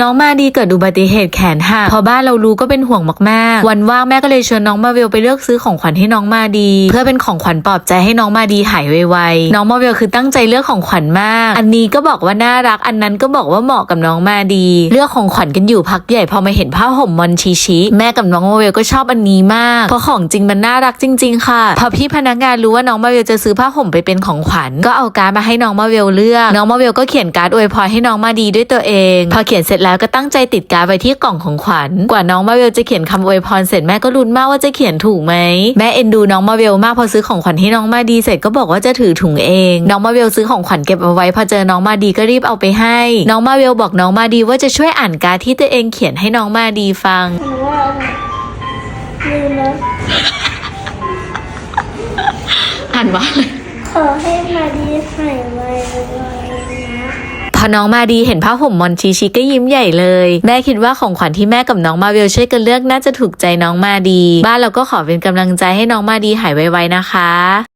น้องมาดีเกิดอุบัติเหตุแขนหักพอบ้านเรารู้ก็เป็นห่วงมากๆ วันว่างแม่ก็เลยชวนน้องมาเวลไปเลือกซื้อของขวัญให้น้องมาดี เพื่อเป็นของขวัญปลอบใจให้น้องมาดีหายไวๆน้องมาเวลคือตั้งใจเลือกของขวัญมาก อันนี้ก็บอกว่าน่ารักอันนั้นก็บอกว่าเหมาะกับน้องมาดี เลือกของขวัญกันอยู่พักใหญ่พอมาเห็นผ้าห่มมอนชิชิ แม่กับน้องมาเวลก็ชอบอันนี้มากเพราะของจริงมันน่ารักจริง ๆ ค่ะ พอพี่พนักงานรู้ว่าน้องมาเวลจะซื้อผ้าห่มไปเป็นของขวัญก็เอาการ์ดมาให้น้องมาเวลเลือก น้องมาเวลก็เขียนการ์ดอวยพรให้น้องมาดีด้วยตัวเอง พอเขียนเสร็จแล้วก็ตั้งใจติดการ์ดไว้ที่กล่องของขวัญ กว่าน้องมาเวลจะเขียนคำอวยพรเสร็จแม่ก็ลุ้นมากว่าจะเขียนถูกไหมแม่เอ็นดูน้องมาเวลมากพอซื้อของขวัญให้น้องมาดีเสร็จก็บอกว่าจะถือถุงเอง น้องมาเวลซื้อของขวัญเก็บเอาไว้พอเจอน้องมาดีก็รีบเอาไปให้ น้องมาเวลบอกน้องมาดีว่าจะช่วยอ่านการ์ดที่ตัวเองเขียนให้น้องมาดีฟังหนูว่าลืมแล้วอ่านว่าขอให้มาดีหายไวไวๆนะพ อน้องมาดีเห็นผ้าห่มมอนชีชีก็ยิ้มใหญ่เลย แม่คิดว่าของขวัญที่แม่กับน้องมาเวลช่วยกันเลือกน่าจะถูกใจน้องมาดี บ้านเราก็ขอเป็นกำลังใจให้น้องมาดีหายไวๆนะคะ